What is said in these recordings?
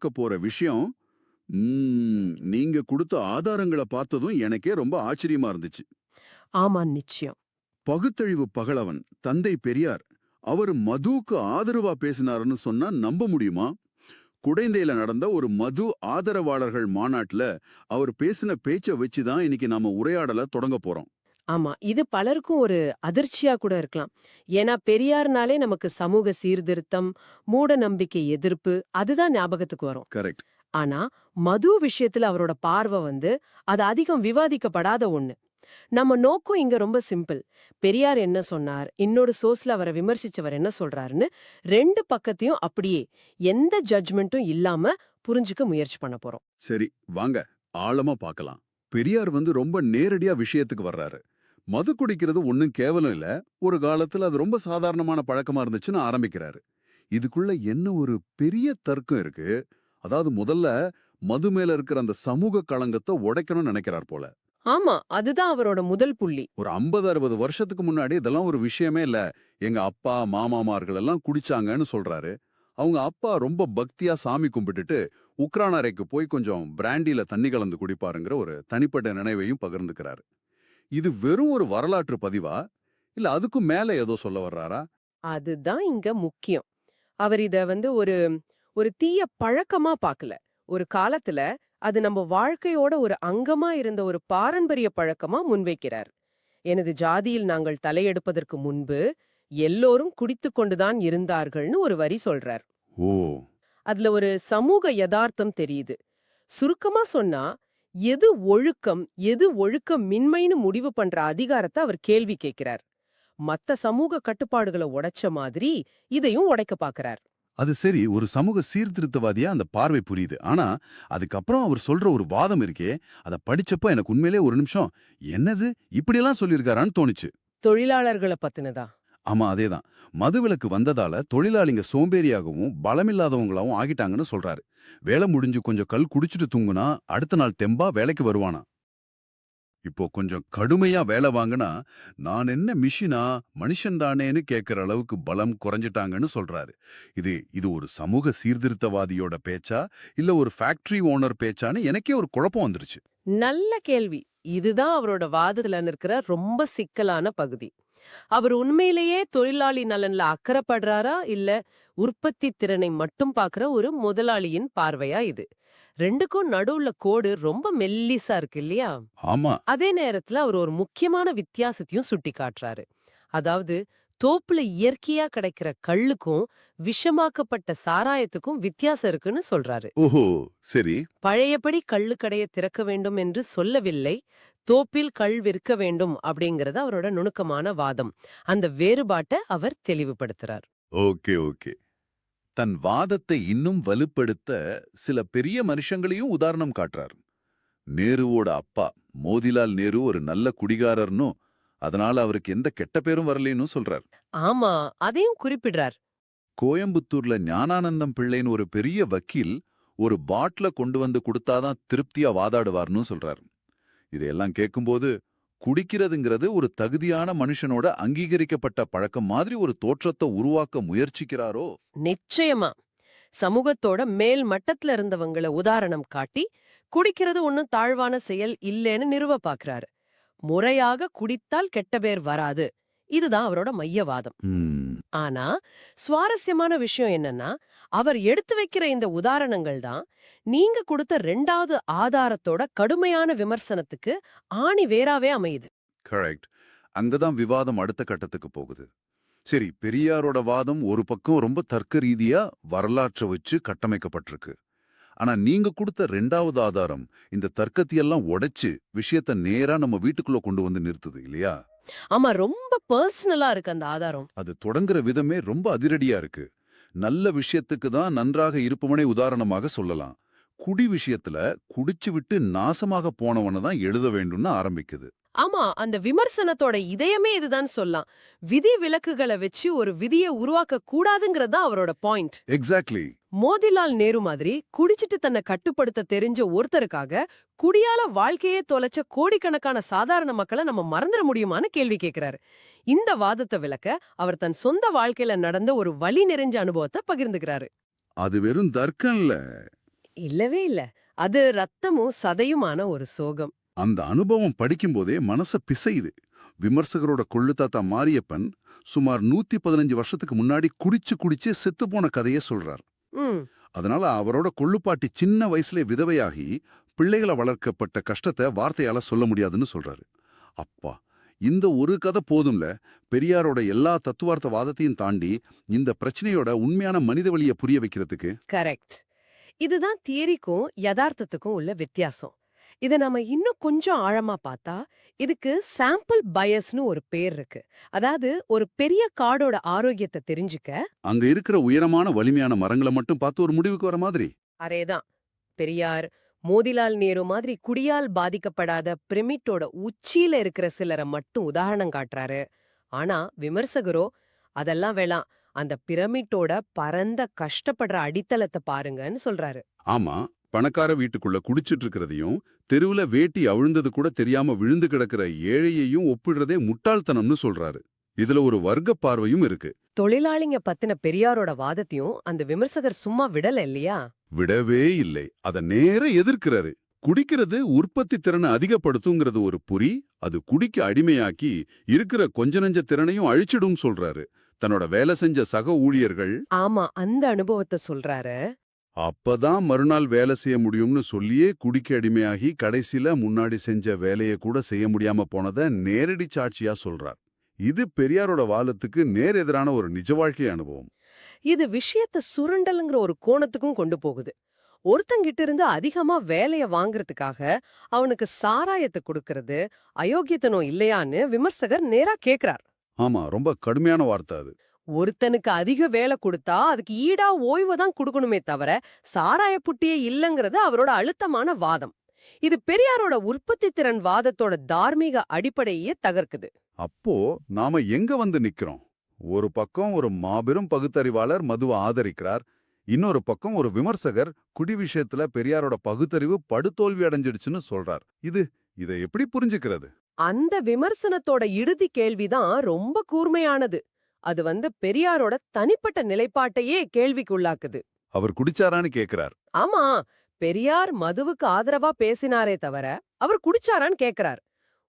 பார்க்க போற விஷயம் நீங்க கொடுத்த ஆதாரங்களை பார்த்ததும் எனக்கே ரொம்ப ஆச்சரியமா இருந்துச்சு. ஆமா நிச்சயம். பகுத்தழிவு பகலவன் தந்தை பெரியார் அவர் மதுவுக்கு ஆதரவா பேசினாருன்னு சொன்னா நம்ப முடியுமா? குடைந்தையில நடந்த ஒரு மது ஆதரவாளர்கள் மாநாட்டுல அவர் பேசின பேச்ச வச்சு தான் இன்னைக்கு நாம உரையாடல தொடங்க போறோம். ஆமா. இது பலருக்கும் ஒரு அதிர்ச்சியா கூட இருக்கலாம். ஏன்னா பெரியார்னாலே நமக்கு சமூக சீர்திருத்தம் மூட நம்பிக்கை எதிர்ப்பு அதுதான் ஞாபகத்துக்கு வரும். கரெக்ட். ஆனா மது விஷயத்துல அவரோட பார்வை வந்து அது அதிகம் விவாதிக்கப்படாத ஒண்ணு. நம்ம நோக்கம் இங்க ரொம்ப சிம்பிள். பெரியார் என்ன சொன்னார்? இன்னொரு சோர்ஸ்ல அவரை விமர்சிச்சவர் என்ன சொல்றாருன்னு ரெண்டு பக்கத்தையும் அப்படியே எந்த ஜட்ஜ்மெண்ட்டும் இல்லாம புரிஞ்சுக்க முயற்சி பண்ண போறோம். சரி வாங்க. ஆழமா பார்க்கலாம். பெரியார் வந்து ரொம்ப நேரடியா விஷயத்துக்கு வர்றாரு. மது குடிக்கிறது ஒண்ணும் கேவலம் இல்ல. ஒரு காலத்துல அது ரொம்ப சாதாரணமான பழக்கமா இருந்துச்சுன்னு ஆரம்பிக்கிறாரு. இதுக்குள்ள என்ன ஒரு பெரிய தர்க்கம் இருக்கு. அதாவது முதல்ல மது மேல இருக்கிற அந்த சமூக களங்கத்தை உடைக்கணும்னு நினைக்கிறார் போல. ஆமா அதுதான் அவரோட முதல் புள்ளி. ஒரு ஐம்பது அறுபது வருஷத்துக்கு முன்னாடி இதெல்லாம் ஒரு விஷயமே இல்ல. எங்க அப்பா மாமாமார்கள் எல்லாம் குடிச்சாங்கன்னு சொல்றாரு. அவங்க அப்பா ரொம்ப பக்தியா சாமி கும்பிட்டுட்டு உக்ரான் அறைக்கு போய் கொஞ்சம் பிராண்டில தண்ணி கலந்து குடிப்பாருங்கிற ஒரு தனிப்பட்ட நினைவையும் பகிர்ந்துக்கிறாரு. இது வெறும் ஒரு வரலாற்று பதிவா? இல்ல அதுக்கும் மேல ஏதோ சொல்ல வர்றாரா? அதுதான் இங்க முக்கியம். அவர் இத வந்து ஒரு ஒரு தீய பழக்கமா பார்க்கல ஒரு காலத்துல அது நம்ம வாழ்க்கையோட ஒரு அங்கமா இருந்த ஒரு பாரம்பரிய பழக்கமா முன்வைக்கிறார். எனது ஜாதியில் நாங்கள் தலையெடுப்பதற்கு முன்பு எல்லோரும் குடித்துக் கொண்டுதான் இருந்தார்கள்னு ஒரு வரி சொல்றார். ஓ. அதுல ஒரு சமூக யதார்த்தம் தெரியுது. சுருக்கமா சொன்னா எது ஒழுக்கம் எது ஒழுக்கம் மின்மைன்னு முடிவு பண்ற அதிகாரத்தை அவர் கேள்வி கேட்கிறார். மத்த சமூக கட்டுப்பாடுகளை உடைச்ச மாதிரி இதையும் உடைக்க பாக்குறார். அது சரி ஒரு சமூக சீர்திருத்தவாதியா அந்த பார்வை புரியுது. ஆனா அதுக்கப்புறம் அவர் சொல்ற ஒரு வாதம் இருக்கே அதை படிச்சப்ப எனக்கு உண்மையிலே ஒரு நிமிஷம் என்னது இப்படியெல்லாம் சொல்லியிருக்காரான்னு தோணுச்சு. தொழிலாளர்களை பத்தினதா? ஆமா அதேதான். மதுவிலக்கு வந்ததால தொழிலாளிங்க சோம்பேறியாகவும் பலமில்லாதவங்களாவும் ஆகிட்டாங்கன்னு சொல்றாரு. வேலை முடிஞ்சு கொஞ்சம் கல் குடிச்சிட்டு தூங்குனா அடுத்த நாள் தெம்பா வேலைக்கு வருவானா? இப்போ கொஞ்சம் கடுமையா வேலை வாங்கினா நான் என்ன மிஷினா மனுஷன் தானேன்னு கேட்கிற அளவுக்கு பலம் குறைஞ்சிட்டாங்கன்னு சொல்றாரு. இது இது ஒரு சமூக சீர்திருத்தவாதியோட பேச்சா? இல்ல ஒரு ஃபேக்டரி ஓனர் பேச்சான்னு எனக்கே ஒரு குழப்பம் வந்துருச்சு. நல்ல கேள்வி. இதுதான் அவரோட வாதத்துல நிற்கிற ரொம்ப சிக்கலான பகுதி. அவர் உண்மையிலேயே தொழிலாளி நலன்ல அக்கறைப்படுறாரா இல்ல உற்பத்தி திறனை மட்டும் பாக்குற ஒரு முதலாளியின் பார்வையா இது? ரெண்டுக்கும் நடுவுல கோடு ரொம்ப மெல்லிசா இருக்கு இல்லையா? ஆமா. அதே நேரத்துல அவர் ஒரு முக்கியமான வித்தியாசத்தையும் சுட்டி காட்டுறாரு. அதாவது தோப்புல இயற்கையா கிடைக்கிற கள்ளுக்கும் விஷமாக்கப்பட்ட சாராயத்துக்கும் வித்தியாசம் இருக்குன்னு சொல்றாரு. ஓஹோ சரி. பழையபடி கள்ளு கடைய திறக்க வேண்டும் என்று சொல்லவில்லை. தோப்பில் கள் விற்க வேண்டும் அப்படிங்கறது அவரோட நுணுக்கமான வாதம். அந்த வேறுபாட்டை அவர் தெளிவுபடுத்துறார். Okay okay. தன் வாதத்தை இன்னும் வலுப்படுத்த சில பெரிய மனுஷங்களையும் உதாரணம் காட்டுறார். நேருவோட அப்பா மோதிலால் நேரு ஒரு நல்ல குடிகாரர்னும் அதனால அவருக்கு எந்த கெட்ட பேரும் வரலைன்னு சொல்றார். ஆமா அதையும் குறிப்பிடுறார். கோயம்புத்தூர்ல ஞானானந்தம் பிள்ளைன்னு ஒரு பெரிய வக்கீல் ஒரு பாட்டில கொண்டு வந்து கொடுத்தாதான் திருப்தியா வாதாடுவார்னு சொல்றார். இதையெல்லாம் கேட்கும்போது குடிக்கிறதுங்கிறது ஒரு தகுதியான மனுஷனோட அங்கீகரிக்கப்பட்ட பழக்கம் மாதிரி ஒரு தோற்றத்தை உருவாக்க முயற்சிக்கிறாரோ? நிச்சயமா. சமூகத்தோட மேல் மட்டத்துல இருந்தவங்கள உதாரணம் காட்டி குடிக்கிறது ஒன்னும் தாழ்வான செயல் இல்லைன்னு நிறுவ பாக்குறாரு. முறையாக குடித்தால் கெட்ட பேர் வராது. இதுதான் அவரோட மையவாதம். ஆனா சுவாரஸ்யமான விஷயம் என்னன்னா அவர் எடுத்து வைக்கிற இந்த உதாரணங்கள் தான் நீங்க கொடுத்த ரெண்டாவது ஆதாரத்தோட கடுமையான விமர்சனத்துக்கு ஆணி வேறாவே அமையுது. கரெக்ட். அங்கதான் விவாதம் அடுத்த கட்டத்துக்கு போகுது. சரி பெரியாரோட வாதம் ஒரு பக்கம் ரொம்ப தர்க்க ரீதியா வரலாற்றை வச்சு கட்டமைக்கப்பட்டிருக்கு. ஆனா நீங்க கொடுத்த ரெண்டாவது ஆதாரம் இந்த தர்க்கத்தையெல்லாம் உடைச்சு விஷயத்த நேரா நம்ம வீட்டுக்குள்ள கொண்டு வந்து நிறுத்துது இல்லையா? ஆமா ரொம்ப பர்சனலா இருக்கு அந்த ஆதாரம். அது தொடங்குற விதமே ரொம்ப அதிரடியா இருக்கு. நல்ல விஷயத்துக்கு தான் நன்றாக இருப்பவனை உதாரணமாக சொல்லலாம். குடி விஷயத்துல குடிச்சு விட்டு நாசமாக போனவனை தான் எழுத வேண்டும்னு ஆரம்பிக்குது. ஆமா அந்த விமர்சனத்தோட இதயமே இதுதான் சொல்லலாம். விதி விலக்குகளை வச்சு ஒரு விதியை உருவாக்க கூடாதுங்கிறது தான் அவரோட பாயிண்ட் எக்ஸாக்ட்லி மோதிலால் நேரு மாதிரி குடிச்சிட்டு தன்னை கட்டுப்படுத்த தெரிஞ்ச ஒருத்தருக்காக குடியால வாழ்க்கையே தொலைச்ச கோடிக்கணக்கான சாதாரண மக்களை நம்ம மறந்துட முடியுமான்னு கேள்வி கேட்கிறாரு இந்த வாதத்தை விளக்க அவர் தன் சொந்த வாழ்க்கையில நடந்த ஒரு வலி நிறைஞ்ச அனுபவத்தை பகிர்ந்துக்கிறாரு. அது வெறும் தர்க்கம் இல்ல இல்லவே இல்ல. அது ரத்தமும் சதையுமான ஒரு சோகம். அந்த அனுபவம் படிக்கும்போதே மனச பிசையுது. விமர்சகரோட கொள்ளு தாத்தா மாரியப்பன் சுமார் நூத்தி பதினஞ்சு வருஷத்துக்கு முன்னாடி குடிச்சு குடிச்சு செத்துப்போன கதையை சொல்றார். அதனால அவரோட கொள்ளுப்பாட்டி சின்ன வயசுல விதவையாகி பிள்ளைகளை வளர்க்கப்பட்ட கஷ்டத்தை வார்த்தையால சொல்ல முடியாதுன்னு சொல்றாரு. அப்பா இந்த ஒரு கதை போதும்ல? பெரியாரோட எல்லா தத்துவார்த்த வாதத்தையும் தாண்டி இந்த பிரச்சனையோட உண்மையான மனித வழியை புரிய வைக்கிறதுக்கு? கரெக்ட். இதுதான் தியரிக்கும் யதார்த்தத்துக்கும் உள்ள வித்தியாசம். இத நாம இன்னும் கொஞ்சம் ஆழமா பார்த்தா இதுக்கு சாம்பிள் பயஸ்னு ஒரு பேர் இருக்கு. அதாவது ஒரு பெரிய காடோட ஆரோக்கியத்தை தெரிஞ்சுக்க அங்க இருக்கிற உயரமான வலிமையான மரங்களை மட்டும் பார்த்து ஒரு முடிவுக்கு வர மாதிரி. அரேதான் பெரியார் மோதிலால் நேரு மாதிரி குடியால் பாதிக்கப்படாத பிரமிட்டோட உச்சியில இருக்கிற சிலரை மட்டும் உதாரணம் காட்டுறாரு. ஆனா விமர்சகரோ அதெல்லாம் வேளாம் அந்த பிரமிட்டோட பரந்த கஷ்டப்படுற அடித்தளத்தை பாருங்கன்னு சொல்றாரு. ஆமா. பணக்கார வீட்டுக்குள்ள குடிச்சிட்டு இருக்கிறதையும் தெருவுல வேட்டி அவிழ்ந்தது கூட தெரியாம விழுந்து கிடக்கிற ஏழையையும் ஒப்பிடுறதே முட்டாள்தனம்னு சொல்றாரு. இதுல ஒரு வர்க்க பார்வையும் இருக்கு. தொழிலாளிங்க பத்தின பெரியாரோட வாதத்தையும் அந்த விமர்சகர் சும்மா விடல இல்லையா? விடவே இல்லை. அத நேர எதிர்க்கிறாரு. குடிக்கிறது உற்பத்தி திறனை அதிகப்படுத்துங்கிறது ஒரு புரி அது குடிக்க அடிமையாக்கி இருக்கிற கொஞ்ச நெஞ்ச திறனையும் அழிச்சிடும் சொல்றாரு. தன்னோட வேலை செஞ்ச சக ஊழியர்கள் ஆமா அந்த அனுபவத்தை சொல்றாரு. அப்பதான் மறுநாள் வேலை செய்ய முடியும்னு சொல்லியே குடிக்க அடிமையாகி கடைசில முன்னாடி செஞ்ச வேலையை கூட செய்ய முடியாம போனத நேரடி சாட்சியா சொல்றார். இது பெரியாரோட வாதத்துக்கு நேர் எதிரான ஒரு நிஜ வாழ்க்கை அனுபவம். இது விஷயத்த சுரண்டலுங்கிற ஒரு கோணத்துக்கும் கொண்டு போகுது. ஒருத்தங்கிட்ட இருந்து அதிகமா வேலைய வாங்குறதுக்காக அவனுக்கு சாராயத்தை கொடுக்கறது அயோக்கியத்தனம் இல்லையான்னு விமர்சகர் நேரா கேக்குறார். ஆமா ரொம்ப கடுமையான வார்த்தை அது. ஒருத்தனுக்கு அதிக வேலை கொடுத்தா அதுக்கு ஈடா ஓய்வு தான் கொடுக்கணுமே தவிர சாராய புட்டியே இல்லங்கிறது அவரோட அழுத்தமான வாதம். இது பெரியாரோட உற்பத்தி திறன் வாதத்தோட தார்மீக அடிப்படையே தகர்க்குது. அப்போ நாம எங்க வந்து நிக்கிறோம்? ஒரு பக்கம் ஒரு மாபெரும் பகுத்தறிவாளர் மதுவை ஆதரிக்கிறார் இன்னொரு பக்கம் ஒரு விமர்சகர் குடி விஷயத்துல பெரியாரோட பகுத்தறிவு படுதோல்வி அடைஞ்சிடுச்சுன்னு சொல்றார். இது இதை எப்படி புரிஞ்சுக்கிறது? அந்த விமர்சனத்தோட இறுதி கேள்விதான் ரொம்ப கூர்மையானது. அது வந்து பெரியாரோட தனிப்பட்ட நிலைப்பாட்டையே கேள்விக்குள்ளாக்குது. அவர் குடிச்சாரான்னு கேக்குறார். ஆமா பெரியார் மதுவுக்கு ஆதரவா பேசினாரே தவிர அவர் குடிச்சாரான்னு கேக்குறார்.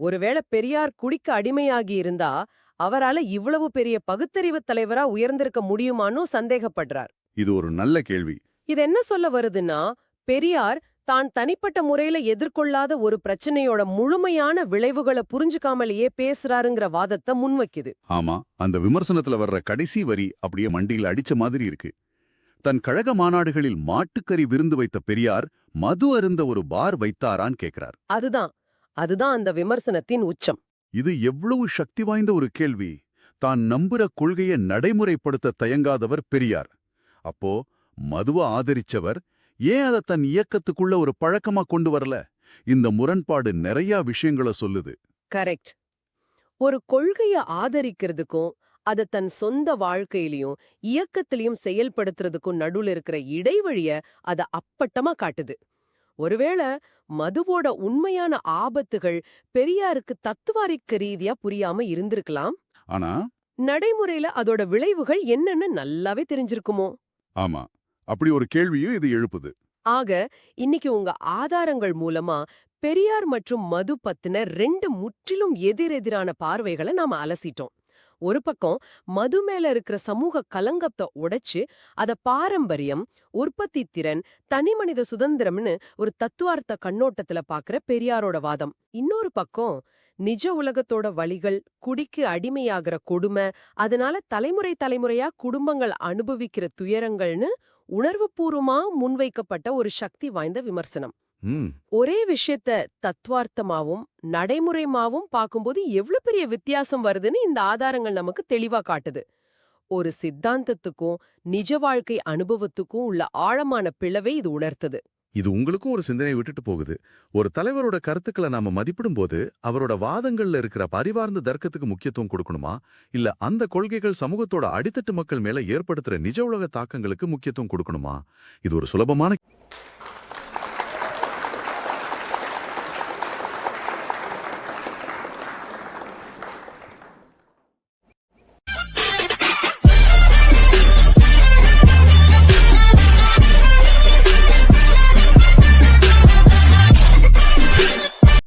ஒருவேளை பெரியார் குடிக்க அடிமையாகி இருந்தா அவரால இவ்வளவு பெரிய பகுத்தறிவு தலைவரா உயர்ந்திருக்க முடியுமான்னு சந்தேகப்படுறார். இது ஒரு நல்ல கேள்வி. இது என்ன சொல்ல வருதுன்னா பெரியார் தான் தனிப்பட்ட முறையில எதிர்கொள்ளாத ஒரு பிரச்சனையோட முழுமையான விளைவுகளை புரிஞ்சுக்காமலேயே பேசுறாருங்கிற வாதத்தை முன்வைக்குது. ஆமா அந்த விமர்சனத்துல வர்ற கடைசி வரி அப்படியே மண்டியில் அடிச்ச மாதிரி இருக்கு. தன் கழக மாநாடுகளில் மாட்டுக்கறி விருந்து வைத்த பெரியார் மது அருந்த ஒரு பார் வைத்தாரான்னு கேக்குறார். அதுதான் அதுதான் அந்த விமர்சனத்தின் உச்சம். இது எவ்வளவு சக்தி வாய்ந்த ஒரு கேள்வி. தான் நம்புற கொள்கையை நடைமுறைப்படுத்த தயங்காதவர் பெரியார். அப்போ மதுவ ஆதரிச்சவர் ஏன் அதை தன் இயக்கத்துக்குள்ள ஒரு பழக்கமா கொண்டு வரல? இந்த முரண்பாடு நிறைய விஷயங்கள சொல்லுது. கரெக்ட். ஒரு கொள்கைய ஆதரிக்கிறதுக்கும் அத தன் சொந்த வாழ்க்கையிலயும் இயக்கத்திலையும் செயல்படுத்துறதுக்கும் நடுவுல இருக்கிற இடைவெளிய அத அப்பட்டமா காட்டுது. ஒருவேளை மதுவோட உண்மையான ஆபத்துகள் பெரியாருக்கு தத்துவாரிக்க ரீதியா புரியாம இருந்திருக்கலாம்? ஆனா நடைமுறையில அதோட விளைவுகள் என்னன்னு நல்லாவே தெரிஞ்சிருக்குமோ? ஆமா. அப்படி ஒரு கேள்வியும் இது எழுப்புது. ஆக இன்னைக்கு உங்க ஆதாரங்கள் மூலமா பெரியார் மற்றும் மது பத்தின ரெண்டு முற்றிலும் எதிரெதிரான பார்வைகளை நாம அலசிட்டோம். ஒரு பக்கம் மது மேல இருக்கிற சமூக கலங்கத்தை உடைச்சு அத பாரம்பரியம் உற்பத்தி திறன் தனிமனித சுதந்திரம்னு ஒரு தத்துவார்த்த கண்ணோட்டத்துல பாக்குற பெரியாரோட வாதம். இன்னொரு பக்கம் நிஜ உலகத்தோட வழிகள் குடிக்கு அடிமையாகிற கொடுமை அதனால தலைமுறை தலைமுறையா குடும்பங்கள் அனுபவிக்கிற துயரங்கள்னு உணர்வுபூர்வமா முன்வைக்கப்பட்ட ஒரு சக்தி வாய்ந்த விமர்சனம். ஒரே விஷயத்த தத்துவார்த்தமாவும் நடைமுறைமாவும் பார்க்கும்போது எவ்வளவு பெரிய வித்தியாசம் வருதுன்னு இந்த ஆதாரங்கள் நமக்கு தெளிவா காட்டுது. ஒரு சித்தாந்தத்துக்கும் நிஜ வாழ்க்கை அனுபவத்துக்கும் உள்ள ஆழமான பிளவை இது உணர்த்துது. இது உங்களுக்கும் ஒரு சிந்தனை விட்டுட்டு போகுது. ஒரு தலைவரோட கருத்துக்களை நாம மதிப்பிடும்போது அவரோட வாதங்கள்ல இருக்கிற பரிவார்ந்த தர்க்கத்துக்கு முக்கியத்துவம் கொடுக்கணுமா? இல்ல அந்த கொள்கைகள் சமூகத்தோட அடித்தட்டு மக்கள் மேல ஏற்படுத்துற நிஜ உலக தாக்கங்களுக்கு முக்கியத்துவம் கொடுக்கணுமா? இது ஒரு சுலபமான